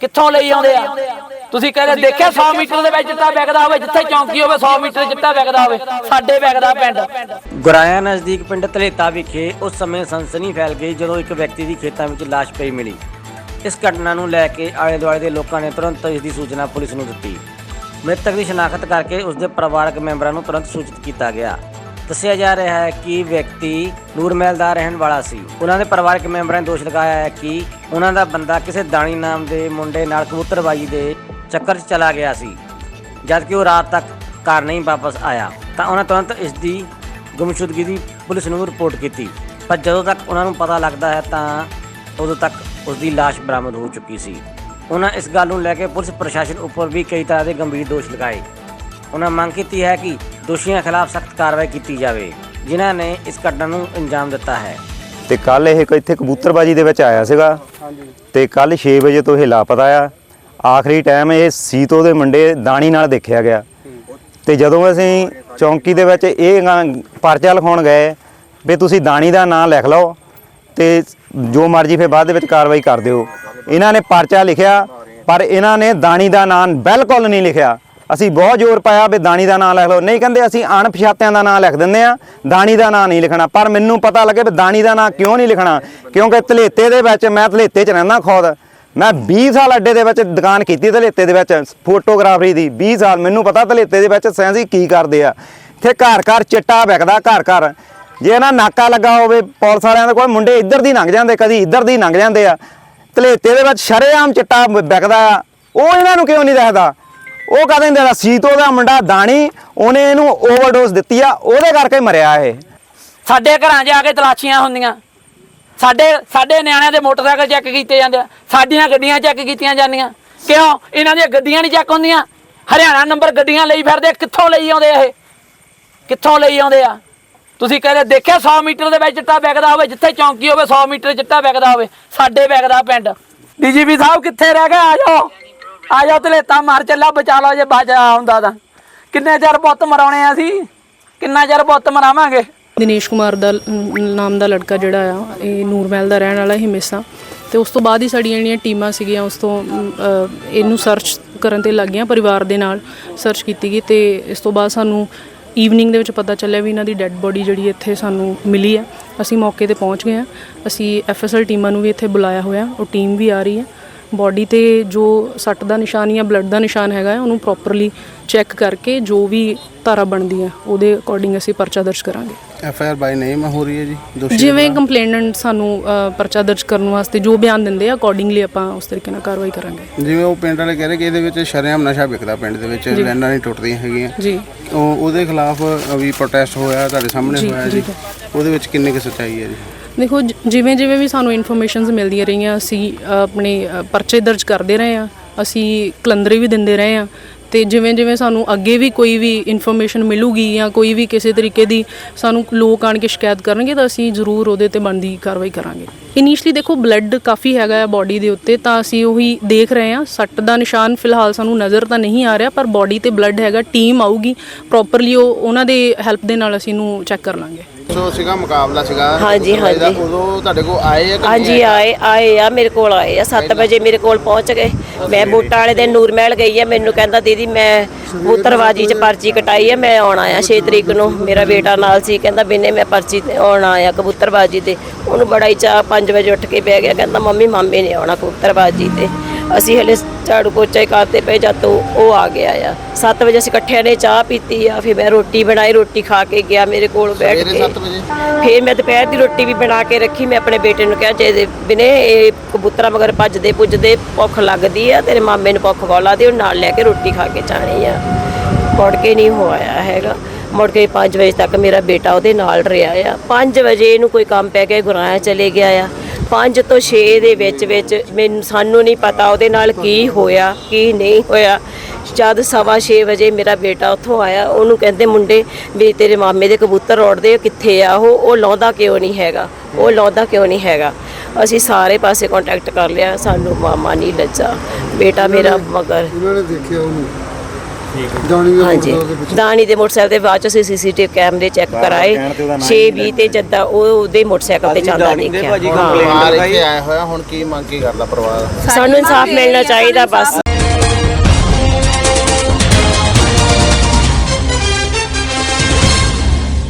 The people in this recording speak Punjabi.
ਕਿੱਥੋਂ ਲਈ ਆਉਂਦੇ ਆ? ਤੁਸੀਂ ਕਹਿੰਦੇ ਦੇਖਿਆ 100 ਮੀਟਰ ਦੇ ਵਿੱਚ ਚਿੱਟਾ ਵਿਕਦਾ ਹੋਵੇ ਜਿੱਥੇ ਚੌਂਕੀ ਹੋਵੇ 100 ਮੀਟਰ ਚਿੱਟਾ ਵਿਕਦਾ ਹੋਵੇ ਸਾਡੇ ਵਿਕਦਾ ਪਿੰਡ। ਗੁਰਾਇਆ ਨਜ਼ਦੀਕ ਪਿੰਡ ਧਲੇਤਾ ਵਿਖੇ ਉਸ ਸਮੇਂ ਸਨਸਨੀ ਫੈਲ ਗਈ ਜਦੋਂ ਇੱਕ ਵਿਅਕਤੀ ਦੀ ਖੇਤਾਂ ਵਿੱਚ ਲਾਸ਼ ਪਈ ਮਿਲੀ। ਇਸ ਘਟਨਾ ਨੂੰ ਲੈ ਕੇ ਆਲੇ ਦੁਆਲੇ ਦੇ ਲੋਕਾਂ ਨੇ ਤੁਰੰਤ ਇਸ ਦੀ ਸੂਚਨਾ ਪੁਲਿਸ ਨੂੰ ਦਿੱਤੀ। ਮ੍ਰਿਤਕ ਦੀ ਸ਼ਨਾਖਤ ਕਰਕੇ ਉਸ ਦੇ ਪਰਿਵਾਰਕ ਮੈਂਬਰਾਂ ਨੂੰ ਤੁਰੰਤ ਸੂਚਿਤ ਕੀਤਾ ਗਿਆ। ਦੱਸਿਆ ਜਾ ਰਿਹਾ ਹੈ ਕਿ ਵਿਅਕਤੀ ਨੂਰਮਹਿਲ ਦਾ ਰਹਿਣ ਵਾਲਾ ਸੀ। ਉਹਨਾਂ ਦੇ ਪਰਿਵਾਰਕ ਮੈਂਬਰਾਂ ਨੇ ਦੋਸ਼ ਲਗਾਇਆ ਹੈ ਕਿ ਉਹਨਾਂ ਦਾ ਬੰਦਾ ਕਿਸੇ ਦਾਣੀ ਨਾਮ ਦੇ ਮੁੰਡੇ ਨਾਲ ਕਬੂਤਰਬਾਜੀ ਦੇ ਚੱਕਰ 'ਚ ਚਲਾ ਗਿਆ ਸੀ। ਜਦਕਿ ਉਹ ਰਾਤ ਤੱਕ ਘਰ ਨਹੀਂ ਵਾਪਸ ਆਇਆ, ਤਾਂ ਉਹਨਾਂ ਤੁਰੰਤ ਇਸ ਦੀ ਗੁੰਮਸ਼ੁਦਗੀ ਦੀ ਪੁਲਿਸ ਨੂੰ ਰਿਪੋਰਟ ਕੀਤੀ। ਪਰ ਜਦੋਂ ਤੱਕ ਉਹਨਾਂ ਨੂੰ ਪਤਾ ਲੱਗਦਾ ਹੈ, ਤਾਂ ਉਦੋਂ ਤੱਕ ਉਸ ਦੀ ਲਾਸ਼ ਬਰਾਮਦ ਹੋ ਚੁੱਕੀ ਸੀ। ਉਹਨਾਂ ਇਸ ਗੱਲ ਨੂੰ ਲੈ ਕੇ ਪੁਲਿਸ ਪ੍ਰਸ਼ਾਸਨ ਉੱਪਰ ਵੀ ਕਈ ਤਰ੍ਹਾਂ ਦੇ ਗੰਭੀਰ ਦੋਸ਼ ਲਗਾਏ। ਉਹਨਾਂ ਮੰਗ ਕੀਤੀ ਹੈ ਕਿ ਦੋਸ਼ੀਆਂ ਖਿਲਾਫ ਸਖਤ ਕਾਰਵਾਈ ਕੀਤੀ ਜਾਵੇ ਜਿਨ੍ਹਾਂ ਨੇ ਇਸ ਘਟਨਾ ਨੂੰ ਅੰਜਾਮ ਦਿੱਤਾ ਹੈ। ਤੇ ਕੱਲ ਇਹ ਕ- ਇੱਥੇ ਕਬੂਤਰਬਾਜੀ ਦੇ ਵਿੱਚ ਆਇਆ ਸੀਗਾ। ਤੇ ਕੱਲ 6 ਵਜੇ ਤੋਂ ਇਹ ਲਾਪਤਾ ਆ। ਆਖਰੀ ਟਾਈਮ ਇਹ ਸੀਤੋ ਦੇ ਮੁੰਡੇ ਦਾਣੀ ਨਾਲ ਦੇਖਿਆ ਗਿਆ। ਤੇ ਜਦੋਂ ਅਸੀਂ ਚੌਂਕੀ ਦੇ ਵਿੱਚ ਇਹ ਪਰਚਾ ਲਿਖਾਉਣ ਗਏ ਵੀ ਤੁਸੀਂ ਦਾਣੀ ਦਾ ਨਾਂ ਲਿਖ ਲਓ ਤੇ ਜੋ ਮਰਜ਼ੀ ਫਿਰ ਬਾਅਦ ਦੇ ਵਿੱਚ ਕਾਰਵਾਈ ਕਰ ਦਿਓ। ਇਹਨਾਂ ਨੇ ਪਰਚਾ ਲਿਖਿਆ ਪਰ ਇਹਨਾਂ ਨੇ ਦਾਣੀ ਦਾ ਨਾਂ ਬਿਲਕੁਲ ਨਹੀਂ ਲਿਖਿਆ। ਅਸੀਂ ਬਹੁਤ ਜ਼ੋਰ ਪਾਇਆ ਵੀ ਦਾਣੀ ਦਾ ਨਾਂ ਲਿਖ ਲਓ। ਨਹੀਂ ਕਹਿੰਦੇ ਅਸੀਂ ਅਣਪਛਾਤਿਆਂ ਦਾ ਨਾਂ ਲਿਖ ਦਿੰਦੇ ਆ ਦਾਣੀ ਦਾ ਨਾਂ ਨਹੀਂ ਲਿਖਣਾ। ਪਰ ਮੈਨੂੰ ਪਤਾ ਲੱਗੇ ਵੀ ਦਾਣੀ ਦਾ ਨਾਂ ਕਿਉਂ ਨਹੀਂ ਲਿਖਣਾ? ਕਿਉਂਕਿ ਧਲੇਤੇ ਦੇ ਵਿੱਚ ਮੈਂ ਧਲੇਤੇ 'ਚ ਰਹਿੰਦਾ ਖੁਦ। ਮੈਂ 20 ਸਾਲ ਅੱਡੇ ਦੇ ਵਿੱਚ ਦੁਕਾਨ ਕੀਤੀ ਧਲੇਤੇ ਦੇ ਵਿੱਚ, ਫੋਟੋਗ੍ਰਾਫਰੀ ਦੀ। 20 ਸਾਲ ਮੈਨੂੰ ਪਤਾ ਧਲੇਤੇ ਦੇ ਵਿੱਚ ਸੈਂਸੀ ਕੀ ਕਰਦੇ ਆ। ਇੱਥੇ ਘਰ ਘਰ ਚਿੱਟਾ ਵਿਕਦਾ, ਘਰ ਘਰ। ਜੇ ਨਾ ਨਾਕਾ ਲੱਗਾ ਹੋਵੇ ਪੁਲਿਸ ਵਾਲਿਆਂ ਦੇ ਕੋਲ, ਮੁੰਡੇ ਇੱਧਰ ਦੀ ਲੰਘ ਜਾਂਦੇ, ਕਦੀ ਇੱਧਰ ਦੀ ਲੰਘ ਜਾਂਦੇ ਆ। ਧਲੇਤੇ ਦੇ ਵਿੱਚ ਸ਼ਰੇਆਮ ਚਿੱਟਾ ਵ- ਵਿਕਦਾ ਆ। ਉਹ ਇਹਨਾਂ ਨੂੰ ਕਿਉਂ ਨਹੀਂ ਦੱਸਦਾ ਉਹ ਕਹਿੰਦੇ ਨੇ ਸੀਤੋ ਦਾ ਮੁੰਡਾ ਦਾਣੀ, ਉਹਨੇ ਇਹਨੂੰ ਓਵਰਡੋਜ਼ ਦਿੱਤੀ ਆ, ਉਹਦੇ ਕਰਕੇ ਮਰਿਆ ਇਹ। ਸਾਡੇ ਘਰਾਂ 'ਚ ਆ ਕੇ ਤਲਾਸ਼ੀਆਂ ਹੁੰਦੀਆਂ। ਸਾਡੇ ਸਾਡੇ ਨਿਆਣਿਆਂ ਦੇ ਮੋਟਰਸਾਈਕਲ ਚੈੱਕ ਕੀਤੇ ਜਾਂਦੇ ਆ। ਸਾਡੀਆਂ ਗੱਡੀਆਂ ਚੈੱਕ ਕੀਤੀਆਂ ਜਾਂਦੀਆਂ। ਕਿਉਂ? ਇਹਨਾਂ ਦੀਆਂ ਗੱਡੀਆਂ ਨਹੀਂ ਚੈੱਕ ਹੁੰਦੀਆਂ। ਹਰਿਆਣਾ ਨੰਬਰ ਗੱਡੀਆਂ ਲਈ ਫਿਰਦੇ ਕਿੱਥੋਂ ਲਈ ਆਉਂਦੇ ਇਹ? ਕਿੱਥੋਂ ਲਈ ਆਉਂਦੇ ਆ? ਤੁਸੀਂ ਕਹਿੰਦੇ ਦੇਖਿਆ 100 ਮੀਟਰ ਦੇ ਵਿੱਚ ਚਿੱਟਾ ਵਿਕਦਾ ਹੋਵੇ, ਜਿੱਥੇ ਚੌਂਕੀ ਹੋਵੇ 100 ਮੀਟਰ ਚਿੱਟਾ ਵਿਕਦਾ ਹੋਵੇ, ਸਾਡੇ ਵਿਕਦਾ ਪਿੰਡ। ਡੀਜੀਪੀ ਸਾਹਿਬ ਕਿੱਥੇ ਰਹਿ ਗਏ? ਆ ਜਾਓ। ਆ ਜਾਓ ਧਲੇਤਾ ਮਾਰ ਚੱਲਾ, ਬਚਾ ਲਓ ਜੇ ਬਚਾ ਹੁੰਦਾ ਤਾਂ। ਕਿੰਨੇ ਚਿਰ ਪੁੱਤ ਮਰਾਉਣੇ ਆ ਅਸੀਂ? ਕਿੰਨਾ ਚਿਰ ਪੁੱਤ ਮਰਾਵਾਂਗੇ? ਦਿਨੇਸ਼ ਕੁਮਾਰ ਦਾ ਨਾਮ ਦਾ ਲੜਕਾ ਜਿਹੜਾ ਆ, ਇਹ ਨੂਰਮਹਿਲ ਦਾ ਰਹਿਣ ਵਾਲਾ ਹੀ ਮਿਸਾ ਤੇ ਉਸ ਤੋਂ ਬਾਅਦ ਹੀ ਸਾਡੀਆਂ ਜਿਹੜੀਆਂ ਟੀਮਾਂ ਸੀਗੀਆਂ, ਉਸ ਤੋਂ ਇਹਨੂੰ ਸਰਚ ਕਰਨ ਤੇ ਲੱਗੀਆਂ ਪਰਿਵਾਰ ਦੇ ਨਾਲ ਸਰਚ ਕੀਤੀ ਗਈ ਤੇ ਇਸ ਤੋਂ ਬਾਅਦ ਸਾਨੂੰ ਈਵਨਿੰਗ ਦੇ ਵਿੱਚ ਪਤਾ ਚੱਲਿਆ ਵੀ ਇਹਨਾਂ ਦੀ ਡੈੱਡ ਬੋਡੀ ਜਿਹੜੀ ਇੱਥੇ ਸਾਨੂੰ ਮਿਲੀ ਹੈ ਅਸੀਂ ਮੌਕੇ ਤੇ ਪਹੁੰਚ ਗਏ ਹਾਂ ਅਸੀਂ ਐਫਐਸਐਲ ਟੀਮਾਂ ਨੂੰ ਵੀ ਇੱਥੇ ਬੁਲਾਇਆ ਹੋਇਆ, ਉਹ ਟੀਮ ਵੀ ਆ ਰਹੀ ਹੈ ਬੋਡੀ ਤੇ ਜੋ ਸੱਟ ਦਾ ਨਿਸ਼ਾਨ ਜਾਂ ਬਲੱਡ ਦਾ ਨਿਸ਼ਾਨ ਹੈਗਾ ਉਹਨੂੰ ਪ੍ਰੋਪਰਲੀ ਚੈੱਕ ਕਰਕੇ ਜੋ ਵੀ ਧਾਰਾ ਬਣਦੀ ਹੈ ਉਹਦੇ ਅਕੋਰਡਿੰਗ ਅਸੀਂ ਪਰਚਾ ਦਰਜ ਕਰਾਂਗੇ। ਐਫ ਆਈ ਆਰ ਬਾਈ ਨੇਮ ਹੋ ਰਹੀ ਹੈ ਜੀ ਦੋਸ਼ੀ ਜਿਵੇਂ ਕੰਪਲੇਨੈਂਟ ਸਾਨੂੰ ਪਰਚਾ ਦਰਜ ਕਰਨ ਵਾਸਤੇ ਜੋ ਬਿਆਨ ਦਿੰਦੇ ਆ ਅਕੋਰਡਿੰਗਲੀ ਆਪਾਂ ਉਸ ਤਰੀਕੇ ਨਾਲ ਕਾਰਵਾਈ ਕਰਾਂਗੇ। ਜਿਵੇਂ ਉਹ ਪਿੰਡ ਵਾਲੇ ਕਹਿ ਰਹੇ ਕਿ ਇਹਦੇ ਵਿੱਚ ਸ਼ਰੇਆਮ ਨਸ਼ਾ ਵਿਕਦਾ ਪਿੰਡ ਦੇ ਵਿੱਚ ਲੈਣਾ ਨਹੀਂ ਟੁੱਟਦੀਆਂ ਹੈਗੀਆਂ। ਜੀ। ਉਹ ਉਹਦੇ ਖਿਲਾਫ ਵੀ ਪ੍ਰੋਟੈਸਟ ਹੋਇਆ ਤੁਹਾਡੇ ਸਾਹਮਣੇ ਹੋਇਆ। ਜੀ। ਉਹਦੇ ਵਿੱਚ ਕਿੰਨੀ ਕੁ ਸੱਚਾਈ ਹੈ ਜੀ? ਦੇਖੋ, ਜ- ਜਿਵੇਂ ਜਿਵੇਂ ਵੀ ਸਾਨੂੰ ਇਨਫੋਰਮੇਸ਼ਨਸ ਮਿਲਦੀਆਂ ਰਹੀਆਂ, ਅਸੀਂ ਆਪਣੇ ਪਰਚੇ ਦਰਜ ਕਰਦੇ ਰਹੇ ਆ ਅਸੀਂ ਕਲੰਦਰੇ ਵੀ ਦਿੰਦੇ ਰਹੇ ਆ ਤੇ ਜਿਵੇਂ ਜਿਵੇਂ ਸਾਨੂੰ ਅੱਗੇ ਵੀ ਕੋਈ ਵੀ ਇਨਫੋਰਮੇਸ਼ਨ ਮਿਲੂਗੀ ਜਾਂ ਕੋਈ ਵੀ ਕਿਸੇ ਤਰੀਕੇ ਦੀ ਸਾਨੂੰ ਲੋਕ ਆਣ ਕੇ ਸ਼ਿਕਾਇਤ ਕਰਨਗੇ, ਤਾਂ ਅਸੀਂ ਜ਼ਰੂਰ ਉਹਦੇ ਤੇ ਬਣਦੀ ਕਾਰਵਾਈ ਕਰਾਂਗੇ। ਇਨੀਸ਼ੀਅਲੀ ਦੇਖੋ ਬਲੱਡ ਕਾਫੀ ਹੈਗਾ ਹੈ ਬਾਡੀ ਦੇ ਉੱਤੇ, ਤਾਂ ਅਸੀਂ ਉਹੀ ਦੇਖ ਰਹੇ ਹਾਂ। ਸੱਟ ਦਾ ਨਿਸ਼ਾਨ ਫਿਲਹਾਲ ਸਾਨੂੰ ਨਜ਼ਰ ਤਾਂ ਨਹੀਂ ਆ ਰਿਹਾ, ਪਰ ਬਾਡੀ ਤੇ ਬਲੱਡ ਹੈਗਾ ਟੀਮ ਆਊਗੀ ਪ੍ਰੋਪਰਲੀ ਉਹ, ਉਹਨਾਂ ਦੇ ਹੈਲਪ ਦੇ ਨਾਲ ਅਸੀਂ ਇਹਨੂੰ ਚੈੱਕ ਕਰ ਲਾਂਗੇ। ਸੋ ਸੀਗਾ ਮੁਕਾਬਲਾ ਸੀਗਾ। ਹਾਂਜੀ, ਇਹਦਾ ਹਾਂਜੀ। ਉਦੋਂ ਤੁਹਾਡੇ ਕੋਲ ਆਏ ਆ ਕਿ ਨਹੀਂ ਹਾਂਜੀ ਆਏ? ਆਏ ਆ ਮੇਰੇ ਕੋਲ ਆਏ ਆ 7 ਵਜੇ ਮੇਰੇ ਕੋਲ ਪਹੁੰਚ ਗਏ। ਮੈਂ ਬੂਟਾਂ ਵਾਲੇ ਦੇ ਨੂਰ ਮਹਿਲ ਗਈ ਆ ਮੈਨੂੰ ਕਹਿੰਦਾ ਦੀਦੀ ਮੈਂ ਕਬੂਤਰਬਾਜੀ 'ਚ ਪਰਚੀ ਕਟਾਈ ਆ ਮੈਂ ਆਉਣਾ ਆ 6 ਤਰੀਕ ਨੂੰ। ਮੇਰਾ ਬੇਟਾ ਨਾਲ ਸੀ ਕਹਿੰਦਾ ਬਿਨੇ ਮੈਂ ਪਰਚੀ ਤੇ ਆਉਣਾ ਆ ਕਬੂਤਰਬਾਜੀ ਤੇ। ਉਹਨੂੰ ਬੜਾ ਹੀ ਚਾਹ 5 ਵਜੇ ਉੱਠ ਕੇ ਬਹਿ ਗਿਆ ਕਹਿੰਦਾ ਮੰਮੀ ਮਾਮੇ ਨੇ ਆਉਣਾ ਕਬੂਤਰਬਾਜੀ ਤੇ। ਅਸੀਂ ਹਲੇ ਝਾੜੂ ਪੋਚਾ ਹੀ ਕਰਦੇ ਪਏ ਜਦ ਤੋਂ ਉਹ ਆ ਗਿਆ ਆ। 7 ਵਜੇ ਅਸੀਂ ਇਕੱਠਿਆਂ ਨੇ ਚਾਹ ਪੀਤੀ ਆ ਫਿਰ ਮੈਂ ਰੋਟੀ ਬਣਾਈ ਰੋਟੀ ਖਾ ਕੇ ਗਿਆ ਮੇਰੇ ਕੋਲ ਬੈਠ ਕੇ। ਵਜੇ? ਫਿਰ ਮੈਂ ਦੁਪਹਿਰ ਦੀ ਰੋਟੀ ਵੀ ਬਣਾ ਕੇ ਰੱਖੀ ਮੈਂ ਆਪਣੇ ਬੇਟੇ ਨੂੰ ਕਿਹਾ ਜੇ ਬਿਨੇ ਇਹ ਕਬੂਤਰਾਂ ਮਗਰ ਭੱਜਦੇ ਪੁੱਜਦੇ ਭੁੱਖ ਲੱਗਦੀ ਆ ਤੇਰੇ ਮਾਮੇ ਨੂੰ ਭੁੱਖ ਵਾਲਾ ਦੇ ਉਹ ਨਾਲ ਲੈ ਕੇ ਰੋਟੀ ਖਾ ਕੇ ਜਾਣੀ ਆ। ਮੁੜ ਕੇ ਨਹੀਂ ਹੋਇਆ ਹੈਗਾ। ਮੁੜ ਕੇ 5 ਵਜੇ ਤੱਕ ਮੇਰਾ ਬੇਟਾ ਉਹਦੇ ਨਾਲ ਰਿਹਾ ਆ। 5 ਵਜੇ ਇਹਨੂੰ ਕੋਈ ਕੰਮ ਪੈ ਗਿਆ ਗੁਰਾਇਆ ਚਲੇ ਗਿਆ ਆ। 5 ਤੋਂ 6 ਦੇ ਵਿੱਚ ਵਿੱਚ ਮੈਨੂੰ, ਸਾਨੂੰ ਨਹੀਂ ਪਤਾ ਉਹਦੇ ਨਾਲ ਕੀ ਹੋਇਆ, ਕੀ ਨਹੀਂ ਹੋਇਆ। ਜਦ ਸਵਾ 6 ਵਜੇ ਮੇਰਾ ਬੇਟਾ ਉੱਥੋਂ ਆਇਆ, ਉਹਨੂੰ ਕਹਿੰਦੇ, ਮੁੰਡੇ, ਵੀ ਤੇਰੇ ਮਾਮੇ ਦੇ ਕਬੂਤਰ ਉੱਡਦੇ ਕਿੱਥੇ ਆ? ਉਹ ਉਹ ਲਾਉਂਦਾ ਕਿਉਂ ਨਹੀਂ ਹੈਗਾ? ਉਹ ਲਾਉਂਦਾ ਕਿਉਂ ਨਹੀਂ ਹੈਗਾ? ਅਸੀਂ ਸਾਰੇ ਪਾਸੇ ਕੰਟੈਕਟ ਕਰ ਲਿਆ, ਸਾਨੂੰ ਮਾਮਾ ਨਹੀਂ ਲੱਜਾ। ਬੇਟਾ ਮੇਰਾ ਮਗਰ। ਉਹਨਾਂ ਨੇ ਦੇਖਿਆ ਉਹਨੂੰ? ਹਾਂਜੀ। ਦਾਣੀ ਦੇ ਮੋਟਰਸਾਈਕਲ ਤੇ ਬਾਅਦ ਚ ਅਸੀਂ ਸੀਸੀਟੀਵੀ ਕੈਮਰੇ ਚੈੱਕ ਕਰਾਏ। 6:20 ਤੇ ਜਦਾਂ ਉਹ ਉਹਦੇ ਮੋਟਰਸਾਈਕਲ ਤੇ ਜਾਂਦਾ ਦੇਖਿਆ। ਹਾਂ ਪਰਿਵਾਰ ਇੱਥੇ ਆਇਆ ਹੋਇਆ ਹੁਣ ਕੀ ਮੰਗ ਕੀ ਕਰਦਾ ਪਰਿਵਾਰ? ਸਾਨੂੰ ਇਨਸਾਫ ਮਿਲਣਾ ਚਾਹੀਦਾ ਬਸ।